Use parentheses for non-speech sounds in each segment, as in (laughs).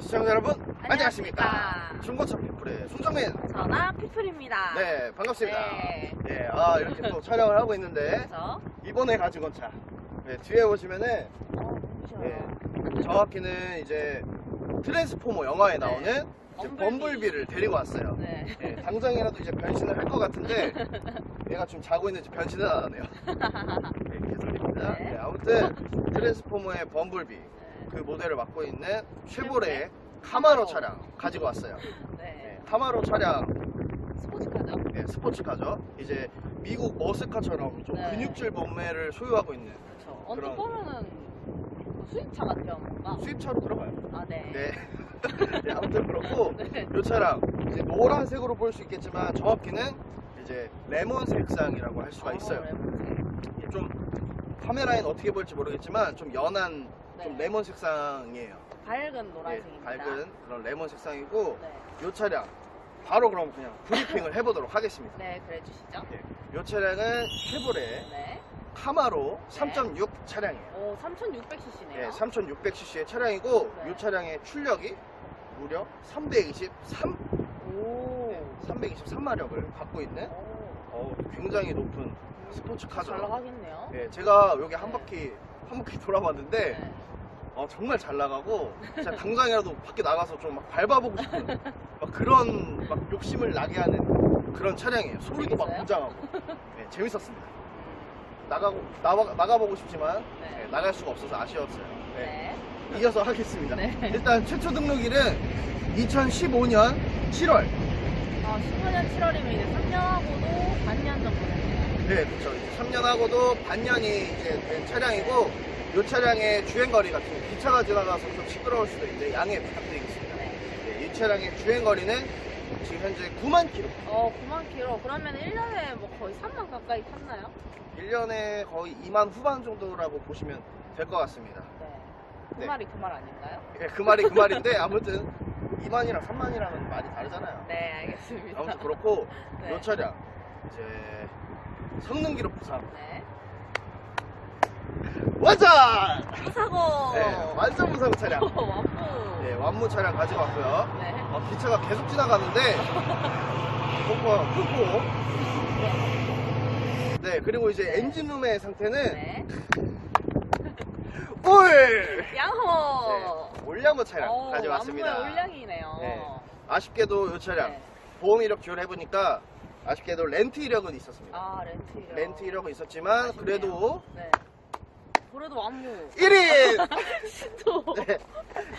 시청자 여러분 안녕하십니까 안녕하십니까. 중고차 피플의 손정민 전화 피플입니다. 네 반갑습니다 네. 네, 아 이렇게 또 (laughs) 촬영을 하고 있는데 그래서 이번에 가지고 온 차. 네, 뒤에 보시면은 어, 보셔요. 네, 정확히는 이제 트랜스포머 영화에 나오는 이제 범블비. 범블비를 데리고 왔어요. 네. 네, 당장이라도 이제 변신을 할 것 같은데 (laughs) 얘가 지금 자고 있는지 변신을 안 하네요. 네, 개소리입니다. 네. 네, 아무튼 트랜스포머의 범블비 그 모델을 맡고 있는 쉐보레 카마로 카마로. 차량 가지고 왔어요. (laughs) 네. 네, 카마로 차량 스포츠카죠? 네, 스포츠카죠. 이제 미국 머스카처럼 좀 네. 근육질 몸매를 소유하고 있는 그렇죠. 언뜻 그런- 보면은 수입차 같아요, 뭔가. 수입차로 들어가요. 아, 네. 네. (laughs) 네, 아무튼 그렇고 (laughs) 네. 이 차량 이제 노란색으로 볼 수 있겠지만 정확히는 이제 레몬 색상이라고 할 수가 어, 있어요. 이게 좀 카메라엔 어떻게 볼지 모르겠지만 좀 연한 좀 네. 레몬 색상이에요. 밝은 네, 노란색입니다. 밝은 그런 레몬 색상이고 네. 이 차량 바로 그럼 그냥 브리핑을 (laughs) 해보도록 하겠습니다. 네, 그래 주시죠. 네, 이 차량은 쉐보레 네. 카마로 3.6 차량이에요. 오, 3,600cc네요. 네, 3,600cc의 차량이고 네. 이 차량의 출력이 무려 323, 오. 네, 323마력을 갖고 있는 오. 어, 굉장히 높은 스포츠카죠. 잘 나가겠네요. 네, 제가 여기 한 네. 바퀴 한 바퀴 돌아봤는데 네. 어, 정말 잘 나가고 진짜 당장이라도 밖에 나가서 좀 막 밟아보고 싶은 막 그런 막 욕심을 나게 하는 그런 차량이에요. 소리도 막 재밌어요? 웅장하고 네, 재밌었습니다. 나가고 나가 나가보고 싶지만 네. 네, 나갈 수가 없어서 아쉬웠어요. 네. 네. 이어서 하겠습니다. 네. 일단 최초 등록일은 2015년 7월. 아, 15년 7월이면 이제 3년하고도 반년 정도 됐네요. 네, 그렇죠. 3년 하고도 반년이 이제 된 차량이고 이 차량의 주행 거리가 좀 기차가 지나가서 좀 시끄러울 수도 있는데 양해 부탁드리겠습니다. 네. 네, 이 차량의 주행 거리는 지금 현재 9만 킬로. 어, 9만 킬로. 그러면 1년에 뭐 거의 3만 가까이 탔나요? 1년에 거의 2만 후반 정도라고 보시면 될 것 같습니다. 네. 그 네. 말이 그 말 아닌가요? 예, 그 말이 그 말인데 아무튼 2만이랑 3만이랑은 많이 다르잖아요. 네, 알겠습니다. 아무튼 그렇고 네. 이 차량 이제 성능 기록 부상 네. 완전! 사고! 네, 완전 무사고 차량. (laughs) 완무! 네, 완무 차량 가지고 왔고요. 네. 어, 기차가 계속 지나가는데 (laughs) pompa 크고 네 그리고 이제 네. 엔진룸의 상태는 네. (laughs) 올 양호! 네, 올량고 차량 어, 가져왔습니다. 완무의 올량이네요. 네. 아쉽게도 이 차량 네. 보험 이력 기여를 해보니까 아쉽게도 렌트 이력은 있었습니다. 아, 렌트 이력. 렌트 이력은 있었지만 아쉽네요. 그래도 네. 그래도 완무. 1인 신도. 네,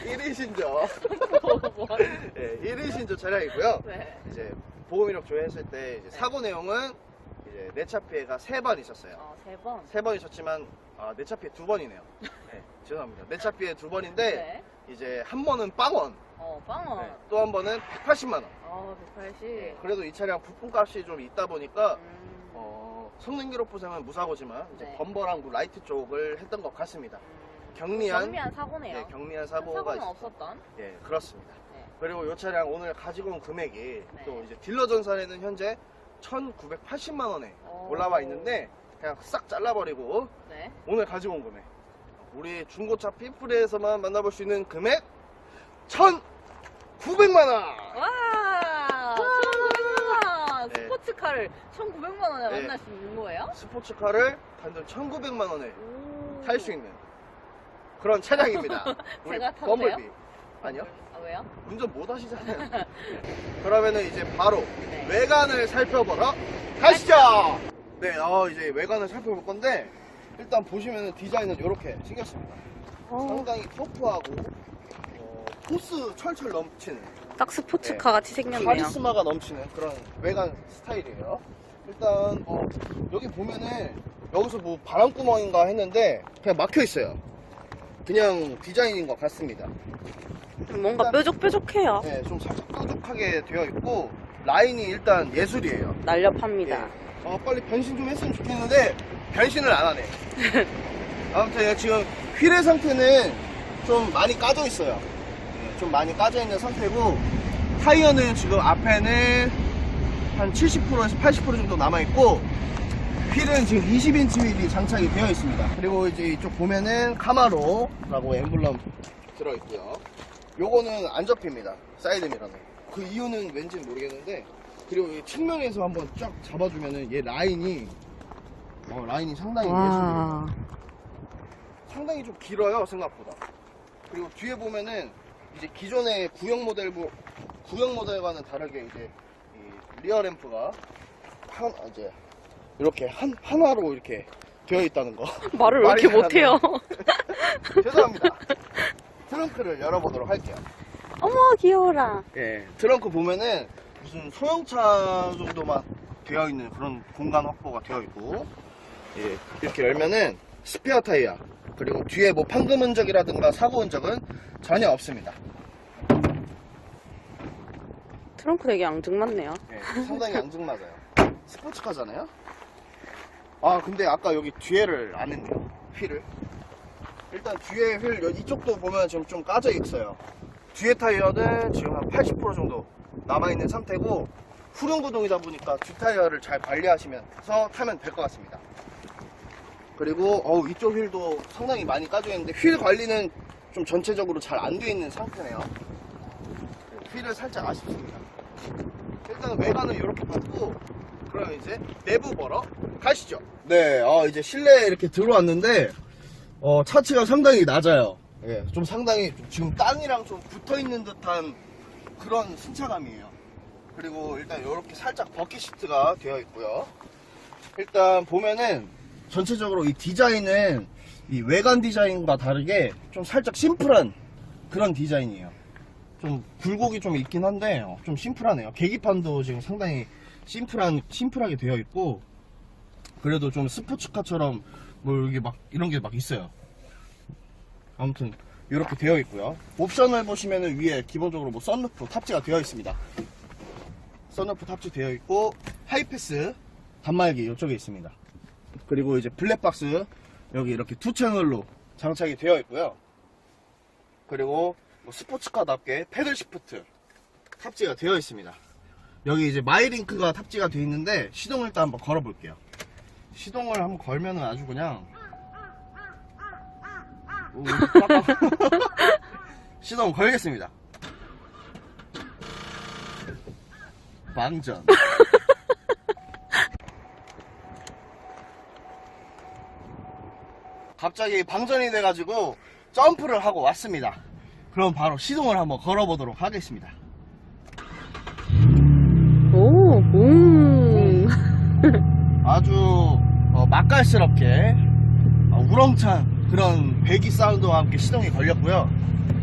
1인 신조 (laughs) 뭐, 뭐 하는- 네, 1인 신조 차량이고요. 네. 이제 보험 이력 조회했을 때 이제 사고 내용은 이제 내차 피해가 세번 있었어요. 어, 세 번. 세번 있었지만 아, 내차 피해 두 번이네요. 네, 죄송합니다. 내차 피해 두 번인데 네. 이제 한 번은 빵원, 어, 빵원. 네, 또한 번은 180만 원. 어, 180. 그래도 이 차량 부품값이 좀 있다 보니까 음. 어, 성능 기록 부상은 무사고지만 이제 네. 범버랑 그 라이트 쪽을 했던 것 같습니다. 음. 경미한 경미한 사고네요. 네, 경미한 큰 사고가 사고는 있... 없었던. 예, 그렇습니다. 네. 그리고 이 차량 오늘 가지고 온 금액이 네. 또 이제 딜러 전산에는 현재 1,980만 원에 오. 올라와 있는데 그냥 싹 잘라버리고 네. 오늘 가지고 온 금액 우리 중고차 피플에서만 만나볼 수 있는 금액 1,900만 원. 와! 1,900만 원! 네. 스포츠카를 1,900만 원에 네. 만날 수 있는 거예요? 스포츠카를 단돈 1,900만 원에 오. 탈 수 있는 그런 차량입니다. (laughs) 우리 제가 범블비. 돼요? 아니요. 아, 왜요? 운전 못 하시잖아요. 그러면은 이제 바로 네. 외관을 살펴보러 가시죠. 네, 어, 이제 외관을 살펴볼 건데 일단 보시면은 디자인은 이렇게 생겼습니다. 어, 상당히 터프하고 어, 포스 철철 넘치는 딱 스포츠카 같이 생겼네요. 카리스마가 넘치는 그런 외관 스타일이에요. 일단 어, 여기 보면은 여기서 뭐 바람구멍인가 했는데 그냥 막혀 있어요. 그냥 디자인인 것 같습니다. 뭔가 뾰족뾰족해요. 네, 좀 살짝 뾰족하게 되어 있고 라인이 일단 예술이에요. 날렵합니다. 예. 어, 빨리 변신 좀 했으면 좋겠는데 변신을 안 하네. 아무튼 지금 휠의 상태는 좀 많이 까져 있어요. 예, 좀 많이 까져 있는 상태고 타이어는 지금 앞에는 한 70%에서 80% 정도 남아 있고 휠은 지금 20인치 휠이 장착이 되어 있습니다. 그리고 이제 이쪽 보면은 카마로라고 엠블럼 들어 있고요. 요거는 안 접힙니다. 사이드 미러는. 그 이유는 왠지는 모르겠는데 그리고 이 측면에서 한번 쫙 잡아주면은 얘 라인이 어, 라인이 상당히 예술이에요. 상당히 좀 길어요 생각보다. 그리고 뒤에 보면은 이제 기존의 구형 모델 구형 모델과는 다르게 이제 이 리어 램프가 한 이제 이렇게 한 하나로 이렇게 되어 있다는 거. (laughs) 말을 왜 이렇게 말이 못해요? (laughs) 죄송합니다. 트렁크를 열어보도록 할게요. 어머 귀여워라. 예, 트렁크 보면은 무슨 소형차 정도만 되어 있는 그런 공간 확보가 되어 있고, 예, 이렇게 열면은 스페어 타이어, 그리고 뒤에 뭐 판금 흔적이라든가 사고 흔적은 전혀 없습니다. 트렁크 되게 앙증맞네요. 예, 상당히 앙증맞아요. 스포츠카잖아요? 아, 근데 아까 여기 뒤에를 안 했네요. 휠을. 일단 뒤에 휠, 여- 이쪽도 보면 지금 좀 까져 있어요. 뒤에 타이어는 지금 한 80% 정도 남아있는 상태고, 후륜 구동이다 보니까 뒷 타이어를 잘 관리하시면서 타면 될 것 같습니다. 그리고, 어우, 이쪽 휠도 상당히 많이 까져 있는데, 휠 관리는 좀 전체적으로 잘 안 돼 있는 상태네요. 휠을 살짝 아쉽습니다. 일단 외관은 이렇게 봤고 그럼 이제 내부 보러 가시죠 네 어, 이제 실내에 이렇게 들어왔는데 어, 차체가 상당히 낮아요 예, 좀 상당히 좀 지금 땅이랑 좀 붙어 있는 듯한 그런 승차감이에요 그리고 일단 이렇게 살짝 버킷 시트가 되어 있고요 일단 보면은 전체적으로 이 디자인은 이 외관 디자인과 다르게 좀 살짝 심플한 그런 디자인이에요 좀 굴곡이 좀 있긴 한데 어, 좀 심플하네요. 계기판도 지금 상당히 심플한 심플하게 되어 있고 그래도 좀 스포츠카처럼 뭐 여기 막 이런 게 막 있어요. 아무튼 이렇게 되어 있고요. 옵션을 보시면은 위에 기본적으로 뭐 썬루프 탑재가 되어 있습니다. 썬루프 탑재되어 있고 하이패스 단말기 이쪽에 있습니다. 그리고 이제 블랙박스 여기 이렇게 두 채널로 장착이 되어 있고요. 그리고 뭐 스포츠카답게 패들 시프트 탑재가 되어 있습니다. 여기 이제 마이링크가 탑재가 되어 있는데 시동을 일단 한번 걸어 볼게요. 시동을 한번 걸면은 아주 그냥. (laughs) 시동 걸겠습니다. 방전. 갑자기 방전이 돼가지고 점프를 하고 왔습니다. 그럼 바로 시동을 한번 걸어보도록 하겠습니다. 오, 음. (laughs) 아주 어, 맛깔스럽게 어, 우렁찬 그런 배기 사운드와 함께 시동이 걸렸고요.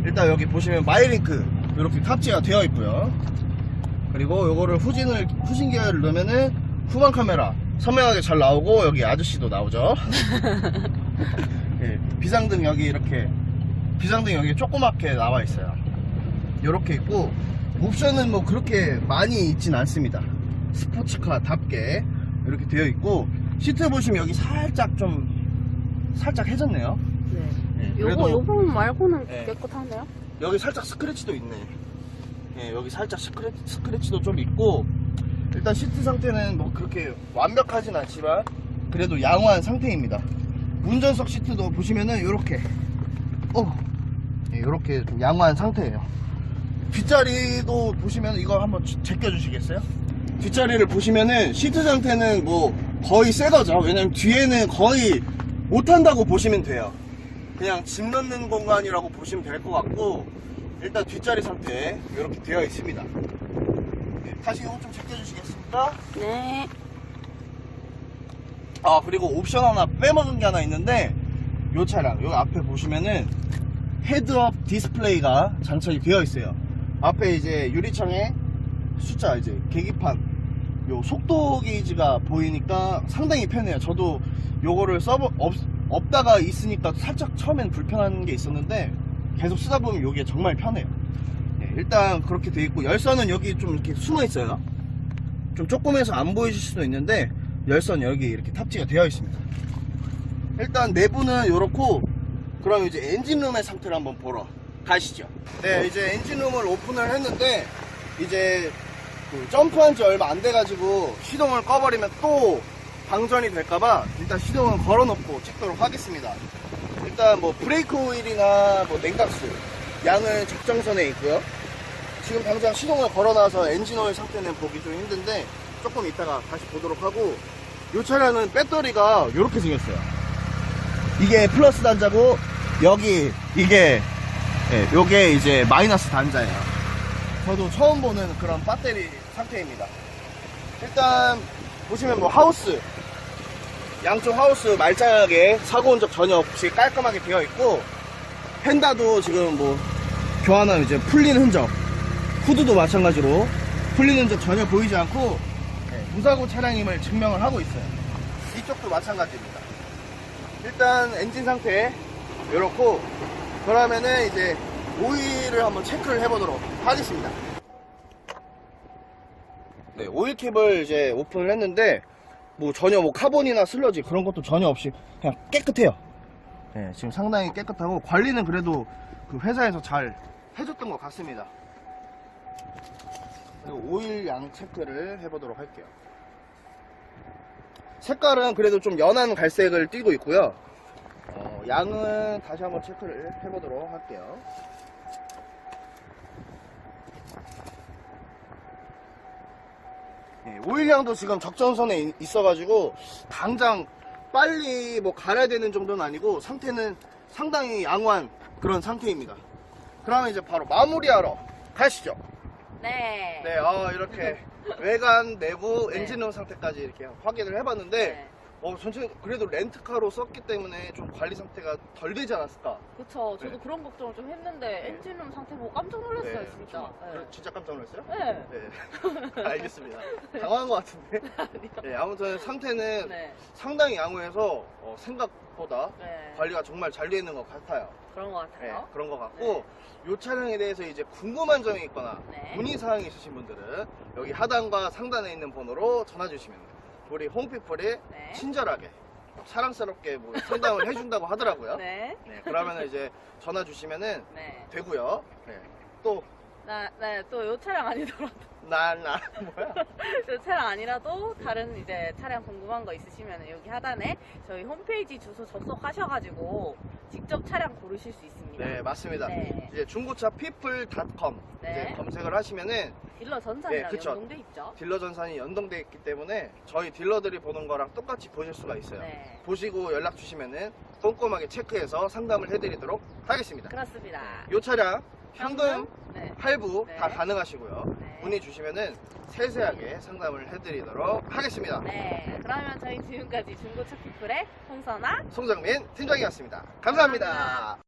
일단 여기 보시면 마이링크 이렇게 탑재가 되어 있고요. 그리고 요거를 후진을 후진 기어를 넣으면은 후방 카메라 선명하게 잘 나오고 여기 아저씨도 나오죠. (laughs) 예, 비상등 여기 이렇게 비상등 여기 조그맣게 나와 있어요. 이렇게 있고 옵션은 뭐 그렇게 많이 있진 않습니다. 스포츠카답게 이렇게 되어 있고 시트 보시면 여기 살짝 좀 살짝 해졌네요. 네. 예, 요거 그래도 요 부분 말고는 네. 깨끗하네요. 여기 살짝 스크래치도 있네. 예, 여기 살짝 스크래치, 스크래치도 좀 있고 일단 시트 상태는 뭐 그렇게 완벽하진 않지만 그래도 양호한 상태입니다. 운전석 시트도 보시면은 이렇게 어, 예, 이렇게 좀 양호한 상태예요. 뒷자리도 보시면 이거 한번 제- 제껴 주시겠어요? 뒷자리를 보시면은 시트 상태는 뭐 거의 새 거죠. 왜냐면 뒤에는 거의 못 탄다고 보시면 돼요. 그냥 짐 넣는 공간이라고 보시면 될 것 같고 일단 뒷자리 상태 이렇게 되어 있습니다. 네, 다시 이거 좀 제껴 주시겠습니까? 네. 아 그리고 옵션 하나 빼먹은 게 하나 있는데 이 차량 여기 앞에 보시면은 헤드업 디스플레이가 장착이 되어 있어요. 앞에 이제 유리창에 숫자 이제 계기판 요 속도 게이지가 보이니까 상당히 편해요. 저도 요거를 써보 없, 없다가 있으니까 살짝 처음엔 불편한 게 있었는데 계속 쓰다 보면 요게 정말 편해요. 네, 일단 그렇게 돼 있고 열선은 여기 좀 이렇게 숨어 있어요. 좀 조금해서 안 보이실 수도 있는데 열선 여기 이렇게 탑재가 되어 있습니다. 일단 내부는 이렇고 그럼 이제 엔진룸의 상태를 한번 보러 가시죠. 네, 이제 엔진룸을 오픈을 했는데 이제 그 점프한 지 얼마 안 돼가지고 시동을 꺼버리면 또 방전이 될까봐 일단 시동을 걸어놓고 찍도록 하겠습니다. 일단 뭐 브레이크 오일이나 뭐 냉각수 양은 적정선에 있고요. 지금 당장 시동을 걸어놔서 엔진 오일 상태는 보기 좀 힘든데 조금 이따가 다시 보도록 하고 이 차량은 배터리가 이렇게 생겼어요. 이게 플러스 단자고 여기 이게 예, 요게 이제 마이너스 단자예요. 저도 처음 보는 그런 배터리 상태입니다. 일단 보시면 뭐 하우스 양쪽 하우스 말짱하게 사고 온 적 전혀 없이 깔끔하게 되어 있고 펜다도 지금 뭐 교환하면 이제 풀린 흔적 후드도 마찬가지로 풀린 흔적 전혀 보이지 않고 네, 무사고 차량임을 증명을 하고 있어요 이쪽도 마찬가지입니다 일단 엔진 상태 이렇고 그러면은 이제 오일을 한번 체크를 해보도록 하겠습니다 네, 오일 캡을 이제 오픈을 했는데 뭐 전혀 뭐 카본이나 슬러지 그런 것도 전혀 없이 그냥 깨끗해요. 네, 지금 상당히 깨끗하고 관리는 그래도 그 회사에서 잘 해줬던 것 같습니다. 오일 양 체크를 해보도록 할게요. 색깔은 그래도 좀 연한 갈색을 띠고 있고요. 어, 양은 다시 한번 체크를 해보도록 할게요. 예, 오일량도 지금 적정선에 이- 있어가지고 당장 빨리 뭐 갈아야 되는 정도는 아니고 상태는 상당히 양호한 그런 상태입니다. 그러면 이제 바로 마무리하러 가시죠. 네. 네, 어, 이렇게 외관, 내부, 네. 엔진룸 상태까지 이렇게 확인을 해봤는데 어, 전체 그래도 렌트카로 썼기 때문에 좀 관리 상태가 덜 되지 않았을까? 그쵸. 저도 네. 그런 걱정을 좀 했는데 엔진룸 상태 보고 깜짝 놀랐어요, 진짜. 네, 네. 진짜 깜짝 놀랐어요? 네. 네, (laughs) 알겠습니다. 당황한 것 같은데. (laughs) 네, 아무튼 상태는 네. 상당히 양호해서 어, 생각보다 네. 관리가 정말 잘 되어 있는 것 같아요. 그런 것 네, 같아요. 그런 것 같고 이 차량에 대해서 이제 궁금한 점이 있거나 네. 문의 사항이 있으신 분들은 여기 하단과 상단에 있는 번호로 전화 주시면 우리 홍피플이 네. 친절하게 사랑스럽게 뭐 상담을 해준다고 하더라고요. 네. 네, 그러면 이제 전화 주시면은 네. 되고요. 네. 또 나, 네, 또 요 차량 아니더라도, (laughs) 나, 나, 뭐야? (laughs) 요 차량 아니라도 다른 이제 차량 궁금한 거 있으시면 여기 하단에 저희 홈페이지 주소 접속하셔가지고 직접 차량 고르실 수 있습니다. 네, 맞습니다. 네. 이제 중고차 people.com 네. 이제 검색을 하시면은 딜러 전산이랑 네, 그쵸. 연동돼 있죠. 딜러 전산이 연동되어 있기 때문에 저희 딜러들이 보는 거랑 똑같이 보실 수가 있어요. 네. 보시고 연락 주시면은 꼼꼼하게 체크해서 상담을 해드리도록 하겠습니다. 그렇습니다. 이 차량 현금, 네. 할부 네. 다 가능하시고요. 네. 문의 주시면은 세세하게 상담을 해드리도록 하겠습니다. 네. 그러면 저희 지금까지 중고차 피플의 홍선아 송정민 팀장이었습니다 감사합니다. 감사합니다.